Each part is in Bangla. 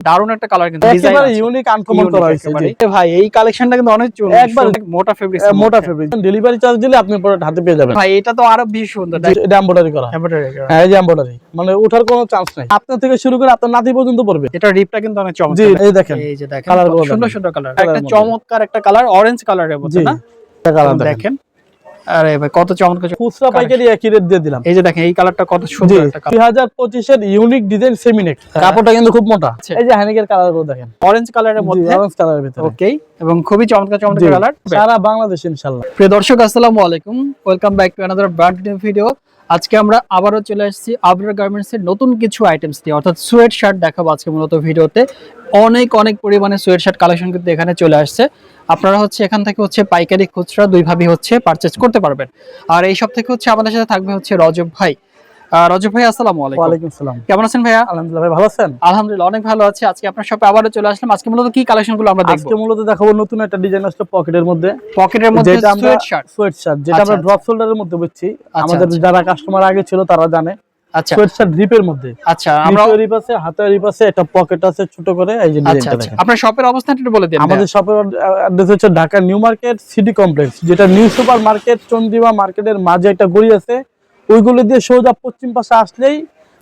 দারুণ একটা কালার কিন্তু একেবারে ইউনিক আনকমন করা হয়েছে ভাই এই কালেকশনটা কিন্তু অনেক একবার মোটা ফেব্রিক মোটা ফেব্রিক ডেলিভারি চার্জ দিলে আপনি প্রোডাক্ট হাতে পেয়ে যাবেন। ভাই এটা তো আরও বেশি সুন্দর এটা এমব্রয়ডারি করা। করা। হ্যাঁ এই এমব্রয়ডারি মানে ওঠার কোনো চান্স নাই। আপনার থেকে শুরু করে আপনার নাতি পর্যন্ত পড়বে। এটা রিপটা কিন্তু অনেক জি এই দেখেন। এই যে দেখেনগুলো সুন্দর সুন্দর কালার একটা চমৎকার একটা কালার অরেঞ্জ কালারের মধ্যে না? কালার দেখেন। আরে ভাই কত চমৎকার। খুচরা পাইকারি একই রেট দিয়ে দিলাম। এই যে দেখেন এই কালারটা কত সুন্দর একটা কালার দুই হাজার পঁচিশের ইউনিক ডিজাইন সেমিনেক হ্যাঁ। কাপড়টা কিন্তু খুব মোটা। আচ্ছা। এই যে হ্যানিকের কালারগুলো দেখেন। অরেঞ্জ কালারের মধ্যে? অরেঞ্জ কালারের ভিতরে। ওকে এবং খুবই চমৎকার চমৎকার কালার সারা বাংলাদেশ ইনশাল্লাহ প্রিয় দর্শক আসসালামু আলাইকুম। Welcome back to another brand new video আজকে আমরা আবারও চলে আসছি আবরার গার্মেন্টসের নতুন কিছু আইটেমস দিয়ে অর্থাৎ সোয়েট শার্ট দেখাবো আজকে মূলত ভিডিওতে। অনেক অনেক পরিমাণে সোয়েট শার্ট কালেকশন কিন্তু এখানে চলে আসছে। আপনারা হচ্ছে এখান থেকে হচ্ছে পাইকারি খুচরা দুইভাবেই হচ্ছে পারচেস করতে পারবেন। আর এই সব থেকে হচ্ছে আমাদের সাথে থাকবে হচ্ছে রজব ভাই। রজব ভাই আসসালামু আলাইকুম। ওয়ালাইকুম সালাম। কেমন আছেন ভাইয়া? আলহামদুলিল্লাহ ভাই ভালো আছেন? আলহামদুলিল্লাহ অনেক ভালো আছে। আজকে আপনার শপে আবারও চলে আসলাম। আজকে মূলত কি কালেকশনগুলো আমরা দেখব? আজকে মূলত দেখাবো নতুন একটা ডিজাইন পকেটের মধ্যে। পকেটের মধ্যে সোয়েট শার্ট সোয়েট শার্ট যেটা আচ্ছা, আমরা আচ্ছা। ড্রপ শোল্ডারের মধ্যে বুঝছি। আমাদের আচ্ছা। যারা কাস্টমার আগে ছিল তারা জানে। আচ্ছা। সোয়েট শার্ট রিপের মধ্যে। আচ্ছা আমরা রিপ আছে হাতে রিপ আছে একটা পকেট আছে ছোট করে এই যে আচ্ছা ডিজাইনটা আচ্ছা। দেখেন। আপনার শপের অবস্থানটা একটু বলে দিন আমাদের শপের অ্যাড্রেস হচ্ছে Dhaka new market city complex যেটা নিউ সুপার মার্কেট চন্দ্রিমা মার্কেটের মাঝে একটা গড়ি আছে। ওইগুলো দিয়ে সোজা পশ্চিম পাশে আসলেই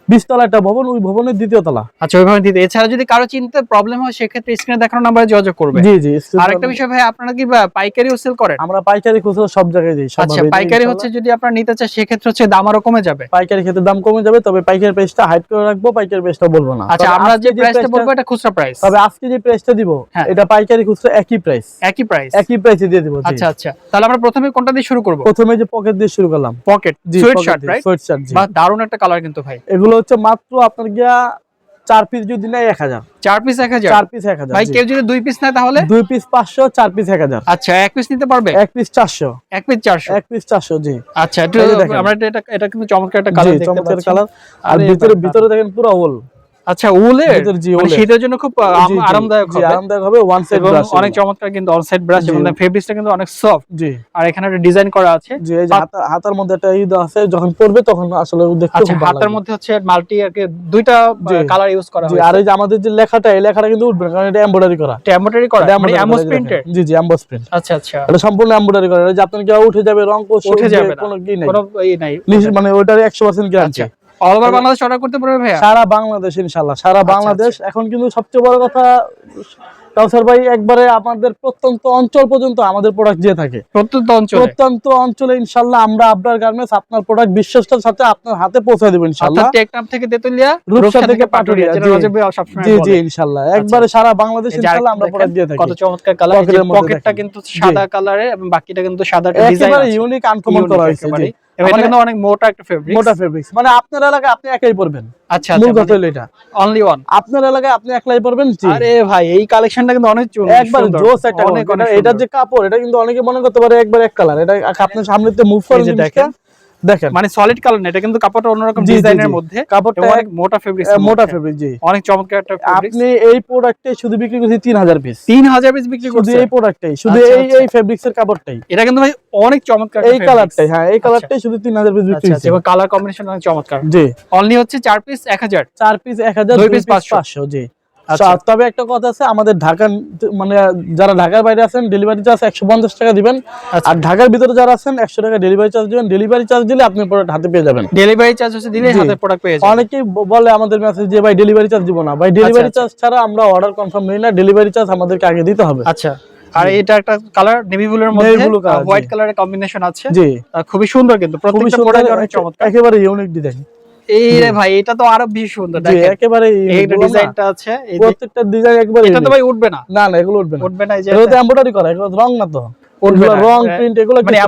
বিশতলা একটা ভবন ওই ভবনের দ্বিতীয় তলা। আচ্ছা দিতে এছাড়া যদি কারও চিনতে প্রবলেম হয় সেক্ষেত্রে স্ক্রিনে দেখানো নাম্বারে যোগাযোগ করবে। জি জি আরেকটা বিষয় ভাই আপনারা কি পাইকারিও সেল করেন? আমরা পাইকারি খুচরা সব জায়গায় দিই আচ্ছা পাইকারি হচ্ছে যদি আপনারা নিতে চান সেক্ষেত্রে হচ্ছে দাম আরও কমে যাবে। পাইকারি ক্ষেত্রে দাম কমে যাবে তবে পাইকারি প্রাইসটা হাইড করে রাখব পাইকারি প্রাইসটা বলব না। আচ্ছা আমরা যে প্রাইসটা বলব এটা খুচরা প্রাইস তবে আজকে যে প্রাইসটা দিব হ্যাঁ। এটা পাইকারি খুচরা একই প্রাইস একই প্রাইস একই প্রাইসে দিয়ে দিব আচ্ছা আচ্ছা। তাহলে আমরা প্রথমে কোনটা দিয়ে শুরু করব? প্রথমে যে পকেট দিয়ে শুরু করলাম। পকেট জি সুইট শার্ট রাইট জি। বা দারুণ একটা কালার কিন্তু ভাই। এগুলো হচ্ছে মাত্র আপনার গিয়া চার পিস যদি নেয় এক হাজার। চার পিস এক হাজার? চার পিস এক হাজার ভাই কেউ যদি দুই পিস নেয় তাহলে? দুই পিস পাঁচশো চার পিস এক হাজার। আচ্ছা এক পিস নিতে পারবে? এক পিস চারশো। এক পিস চারশো। এক পিস চারশো জি। আচ্ছা। আমরা এটা এটা কিন্তু চমৎকার একটা কালার চমৎকার কালার আর ভিতরে ভিতরে দেখেন পুরো ওল আচ্ছা মানে। শীতের জন্য খুব আরামদায়ক হবে। আরামদায়ক হবে ওয়ান সাইড ব্রাশ অনেক চমৎকার কিন্তু অন সাইড ব্রাশ এবং ফেব্রিক্সটা কিন্তু অনেক সফট জি। আর এখানে একটা ডিজাইন করা আছে। যে হাতার মধ্যে একটা ঈদ আছে যখন পড়বে তখন আসলে দেখতে আচ্ছা খুব ভালো হাতার মধ্যে হচ্ছে মাল্টি আর কি দুইটা কালার ইউজ করা জি হয়েছে। আর এই যে আমাদের যে লেখাটা এই লেখাটা কিন্তু উঠবে কারণ এটা এমব্রয়ডারি করা। এমব্রয়ডারি করা মানে এমবোস দেখেন। জি জি এমবোস প্রিন্ট আচ্ছা আচ্ছা। এটা সম্পূর্ণ এমব্রয়ডারি করা। এই যে আপনার কি উঠে যাবে রং উঠে যাবে কোনো কি নাই। কোনো ই নাই। মানে ওটার একশো percent guarantee all over Bangladesh order করতে পারবে ভাইয়া? সারা বাংলাদেশ ইনশাল্লাহ সারা আচ্ছা, বাংলাদেশ। এখন কিন্তু সবচেয়ে বড় কথা কাউসার ভাই একবারে আমাদের প্রত্যন্ত অঞ্চল পর্যন্ত আমাদের প্রোডাক্ট দিয়ে থাকে। প্রত্যন্ত অঞ্চলে? প্রত্যন্ত অঞ্চলে ইনশাল্লাহ আমরা আপনার গার্মেন্টস আপনার প্রোডাক্ট বিশ্বস্তার সাথে আপনার হাতে পৌঁছে দেবো ইনশাল্লাহ। অর্থাৎ টেকনাফ থেকে তেতুলিয়া রূপসা থেকে পাটুরিয়া যেটা রজব ভাই সবসময় জি জি বলে। ইনশাল্লাহ। একবারে সারা বাংলাদেশ ইনশাল্লাহ আমরা প্রোডাক্ট দিয়ে থাকি। কত চমৎকার কালার পকেটটা কিন্তু সাদা কালারে এবং বাকিটা কিন্তু সাদা ডিজাইন একেবারে ইউনিক আনকমন করা হয়েছে এটা মানে- কিন্তু অনেক মোটা একটা ফেব্রিক মোটা ফেব্রিক মানে আপনার এলাকায় আপনি একাই পরবেন? আচ্ছা মূল আচ্ছা কথা হলো এটা। অনলি ওয়ান আপনার এলাকায় আপনি একলাই পরবেন? জি। আরে ভাই এই কালেকশনটা কিন্তু অনেক একবার। জোস একটা অনেক অনেক যে কাপড় এটা কিন্তু অনেকে মনে করতে পারে একবার এক কালার এটা আপনার সামনে মুভ করে দেখেন। দেখেন। মানে সলিড কালার না এটা কিন্তু কাপড়টা অন্যরকম ডিজাইনের মধ্যে। কাপড়টা অনেক মোটা ফেব্রিক মোটা ফেব্রিক জি। অনেক চমৎকার একটা ফেব্রিক আপনি এই প্রোডাক্টে শুধু বিক্রি করছি তিন হাজার পিস তিন হাজার পিস বিক্রি শুধু করছে এই প্রোডাক্টটাই শুধু আচ্ছা, এই আচ্ছা। এই ফেব্রিক্স এর কাপড়টাই। এটা কিন্তু ভাই অনেক চমৎকার এই কালারটাই হ্যাঁ এই কালারটাই শুধু তিন হাজার পিস বিক্রি আচ্ছা আচ্ছা এবং কালার কম্বিনেশন অনেক চমৎকার। জি। অনলি হচ্ছে চার পিস এক হাজার। চার পিস এক হাজার দুই দুই piece পিস 500 পাঁচশো জি। আচ্ছা। আচ্ছা, তবে একটা কথা আছে আমাদের ঢাকার মানে যারা ঢাকার বাইরে আছেন ডেলিভারি চার্জ একশো পঞ্চাশ টাকা দিবেন। আচ্ছা। আর ঢাকার ভিতরে যারা আছেন একশো টাকা ডেলিভারি চার্জ দিবেন। ডেলিভারি চার্জ দিলে আপনি প্রোডাক্ট হাতে পেয়ে যাবেন। ডেলিভারি চার্জ হচ্ছে দিলে হাতে প্রোডাক্ট পেয়ে যাবেন। অনেকেই বলে আমাদের মেসেজ যে ভাই ডেলিভারি চার্জ দিব না। ভাই ডেলিভারি আচ্ছা। চার্জ ছাড়া আমরা অর্ডার কনফার্ম নেই না ডেলিভারি চার্জ আমাদেরকে আগে দিতে হবে। আচ্ছা। আর এটা একটা কালার নেভি ব্লুর মধ্যে Navy blue হোয়াইট। কালারের কম্বিনেশন আছে। জি। খুবই সুন্দর কিন্তু প্রত্যেকটা প্রোডাক্ট অনেক চমৎকার। একেবারে ইউনিক ডিজাইন এই রে ভাই এটা তো আরও বেশি সুন্দর দেখেন। একেবারে এই? ডিজাইনটা আছে প্রত্যেকটা ডিজাইন একবারে এটা তো ভাই উঠবে না। না না এগুলো উঠবে না। উঠবে না এই যে এগুলো তো এমব্রয়ডারি করা এগুলো রং না তো। উঠবে না, রং প্রিন্ট এগুলো মানে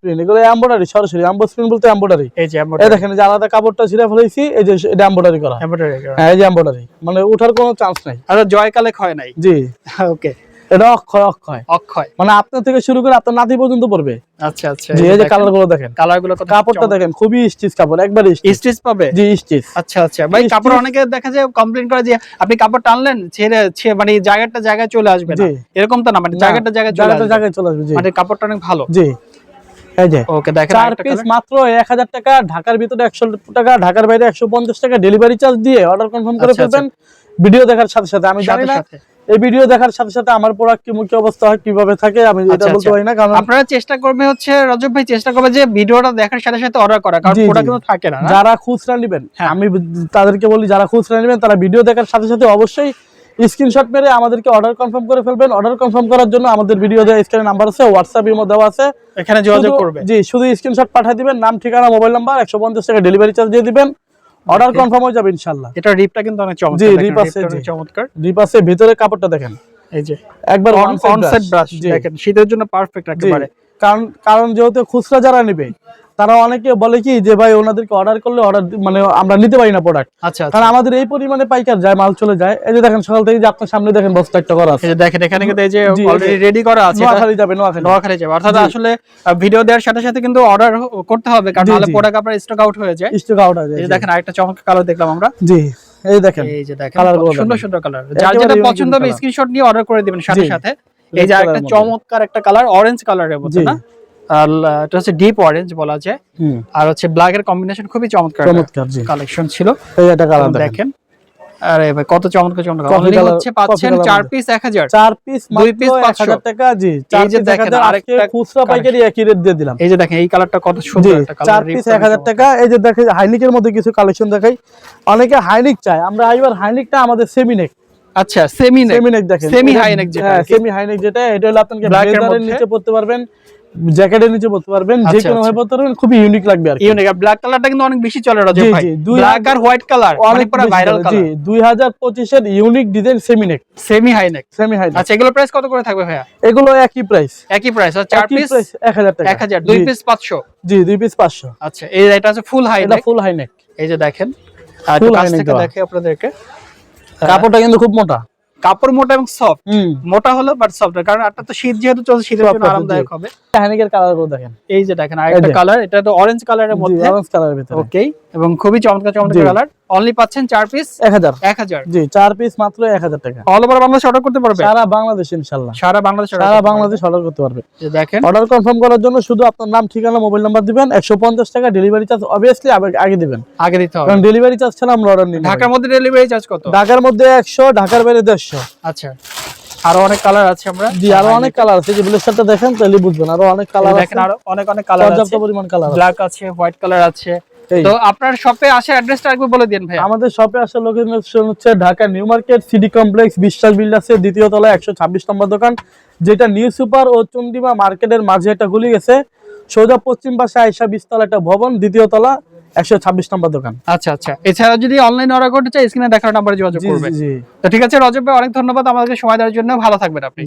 প্রিন্ট এগুলো এমব্রয়ডারি সরাসরি এমবোস প্রিন্ট বলতে এমব্রয়ডারি এই যে এমব্রয়ডারি দেখেন যে আলাদা কাপড়টা ছিঁড়ে ফেলেছি এই যে এটা এমব্রয়ডারি করা। এমব্রয়ডারি হ্যাঁ এই যে এমব্রয়ডারি মানে ওঠার কোনো চান্স নাই। আর জয় কালেক হয় নাই। জি। ওকে এটা অক্ষয় অক্ষয়। অক্ষয়। মানে আপনার থেকে শুরু করে আপনার নাতি পর্যন্ত পড়বে। আচ্ছা আচ্ছা। এই যে কালারগুলো দেখেন কালারগুলো কাপড়টা দেখেন খুবই স্টিচ কাপড় একবার স্টিচ পাবে? জি স্টিচ আচ্ছা আচ্ছা। ভাই কাপড় অনেকে দেখা যায় কমপ্লেইন করে যে আপনি কাপড় টানলেন ছেড়ে মানে জায়গাটা জায়গায় চলে আসবে না। এরকম তো না মানে জায়গাটা জায়গায় চলে আসবে। জায়গায় চলে আসবে মানে কাপড়টা অনেক ভালো। জি। এই যে ওকে দেখেন চার পিস মাত্র এক হাজার টাকা ঢাকার ভিতরে একশো টাকা ঢাকার বাইরে একশো পঞ্চাশ টাকা ডেলিভারি চার্জ দিয়ে অর্ডার কনফার্ম করে আচ্ছা, ফেলবেন। ভিডিও দেখার সাথে সাথে আমি জানি না এই ভিডিও দেখার সাথে সাথে আমার প্রোডাক্ট কি মুখ্য অবস্থা হয় কীভাবে থাকে আমি এটা আচ্ছা, বলতে আচ্ছা। পারি না কারণ আপনারা চেষ্টা করবে হচ্ছে রজব ভাই চেষ্টা করবে যে ভিডিওটা দেখার সাথে সাথে অর্ডার করা কারণ। প্রোডাক্ট কিন্তু থাকে না? যারা খুচরা নেবেন হ্যাঁ। আমি তাদেরকে বলি যারা খুচরা নেবেন তারা ভিডিও দেখার সাথে সাথে অবশ্যই স্ক্রিনশট মেরে আমাদেরকে অর্ডার কনফার্ম করে ফেলবেন অর্ডার কনফার্ম করার জন্য আমাদের ভিডিও দেওয়া স্ক্রিনে নাম্বার আছে হোয়াটসঅ্যাপ ইমো দেওয়া আছে এখানে যোগাযোগ করবে জি শুধু স্ক্রিনশট পাঠিয়ে দিবেন নাম ঠিকানা মোবাইল নাম্বার একশো পঞ্চাশ টাকা ডেলিভারি চার্জ দিয়ে দিবেন অর্ডার কনফার্ম হয়ে যাবে ইনশাল্লাহ এটা রিপটা কিন্তু অনেক চমৎকার জি, রিপ আছে, জি। চমৎকার। রিপ আছে ভিতরে কাপড়টা দেখেন। এই যে একবার ওয়ান সেট ব্রাশ দেখেন শীতের জন্য পারফেক্ট। একেবারে। কারণ কারণ যেহেতু খুচরা যারা নেবে তারা অনেকে বলে কি যে ভাই ওনাদেরকে অর্ডার করলে অর্ডার মানে আমরা নিতে পারি না প্রোডাক্ট আচ্ছা আচ্ছা। কারণ আমাদের এই পরিমাণে পাইকার যায় মাল চলে যায়। এই যে দেখেন সকাল থেকে যে আপনার সামনে দেখেন বস্তা একটা করা আছে। দেখেন এখানে কিন্তু এই যে এই অলরেডি রেডি করা আছে নোয়াখালী যাবে নোয়াখালী। নোয়াখালী যাবে। অর্থাৎ আসলে ভিডিও দেওয়ার সাথে সাথে কিন্তু অর্ডার করতে হবে কারণ জি, নাহলে প্রোডাক্ট আপনার স্টক আউট হয়ে যায়। স্টক আউট আছে এই যে দেখেন আরেকটা চমৎকার কালো দেখলাম আমরা। জি এই দেখেন এই যে দেখেনগুলো সুন্দর সুন্দর কালার যার যেটা পছন্দ হবে স্ক্রিনশট নিয়ে অর্ডার করে দিবেন সাথে সাথে। এই যে একটা চমৎকার একটা কালার অরেঞ্জ কালারের জি। না? আর এটা হচ্ছে ডিপ অরেঞ্জ বলা যায়। আর হচ্ছে ব্ল্যাক এর কম্বিনেশন খুবই চমৎকার চমৎকার কালেকশন ছিল। এই কালার দেখেন। আরে ভাই কত চমৎকার চমৎকার। অনলি হচ্ছে পাচ্ছেন colour চার মধ্যে। পিস 1000 চার পিস দুই মাত্র piece 500 1000 টাকা জি। চার যে দেখেন, আরেকটা খুচরা পাইকারি একই রেট দিয়ে দিলাম। এই যে দেখেন এই কালারটা কত সুন্দর একটা কালার চার পিস 1000 টাকা। এই যে দেখেন হাইনিকের মধ্যে কিছু কালেকশন দেখাই। অনেকে হাইনিক চায়। আমরা এবার হাইনিকটা আমাদের সেমিনেক আচ্ছা সেমি নেক সেমিনেক দেখেন। Semi এটা- high neck যেটা। সেমি হাইনেক যেটা এটা হলো আপনাকে ব্লেজারের নিচে পড়তে পারবেন জ্যাকেটের নিচে পড়তে পারবেন যে আচ্ছা, কোনো ভাবে আচ্ছা। পড়তে পারবেন খুবই ইউনিক লাগবে আর ইউনিক আর ব্ল্যাক কালারটা কিন্তু অনেক বেশি চলে ভাই। ব্ল্যাক আর হোয়াইট কালার অনেক পুরো ভাইরাল জি 2025 এর unique design semi neck semi high neck semi high neck আচ্ছা এগুলো প্রাইস কত করে থাকবে ভাইয়া? এগুলো একই প্রাইস একই প্রাইস আর চার পিস প্রাইস 1000 টাকা। 1000 দুই পিস 500 জি দুই পিস 500 আচ্ছা এই এটা আছে ফুল হাই এটা নেক ফুল হাইনেক এই যে দেখেন আর কাছ থেকে দেখে আপনাদেরকে। কাপড়টা কিন্তু খুব মোটা। কাপড় মোটা এবং সফট মোটা হলো বাট সফট কারণ একটা তো শীত যেহেতু চলছে শীতের জন্য আরামদায়ক হবে। হ্যানিকের কালারগুলো দেখেন। এই যে দেখেন আরেকটা কালার এটা তো অরেঞ্জ কালারের মধ্যে। অরেঞ্জ কালারের ভিতরে। ওকে এবং খুবই চমৎকার চমৎকার কালার অনলি পাচ্ছেন চার পিস 1000 1000 জি চার পিস মাত্র 1000 টাকা। অল ওভার বাংলাদেশ অর্ডার করতে পারবে? সারা বাংলাদেশ ইনশাআল্লাহ সারা বাংলাদেশ সারা বাংলাদেশ অর্ডার করতে পারবে। যে দেখেন। অর্ডার কনফার্ম করার জন্য শুধু আপনার নাম ঠিকানা মোবাইল নাম্বার দিবেন। 150 টাকা ডেলিভারি চার্জ অবভিয়াসলি আগে দিবেন। আগে দিতে হবে। কারণ ডেলিভারি চার্জ ছাড়া আমরা অর্ডার নিই ঢাকার মধ্যে ডেলিভারি চার্জ কত? ঢাকার মধ্যে 100 ঢাকার বাইরে 150 আচ্ছা। আরও অনেক কালার আছে আমরা। জি আরও অনেক কালার আছে। যে ব্লেজারটা দেখেন তাহলে বুঝবেন আরও অনেক কালার আছে। দেখেন আরও অনেক অনেক কালার পর্যাপ্ত পরিমাণ কালার আছে। ব্ল্যাক আছে হোয়াইট কালার আছে। তো আপনার শপে আসার অ্যাড্রেসটা একবার বলে দিন ভাই আমাদের শপে আসার লোকেশন হচ্ছে Dhaka new market city complex Biswas বিল্ডার্সের দ্বিতীয় তলায় একশো ছাব্বিশ নম্বর দোকান যেটা নিউ সুপার ও চন্ডিমা মার্কেটের মাঝে একটা গুলি গেছে। সোজা পশ্চিম পাশে বিশতলা একটা ভবন দ্বিতীয় তলা একশো ছাব্বিশ নম্বর দোকান। আচ্ছা আচ্ছা। এছাড়া যদি অনলাইন অর্ডার করতে চাই স্ক্রিনে দেখার নাম্বারে যোগাযোগ করবেন। তো ঠিক আছে রজব ভাই অনেক ধন্যবাদ আমাদেরকে সময় দেওয়ার জন্য। ভালো থাকবেন আপনি।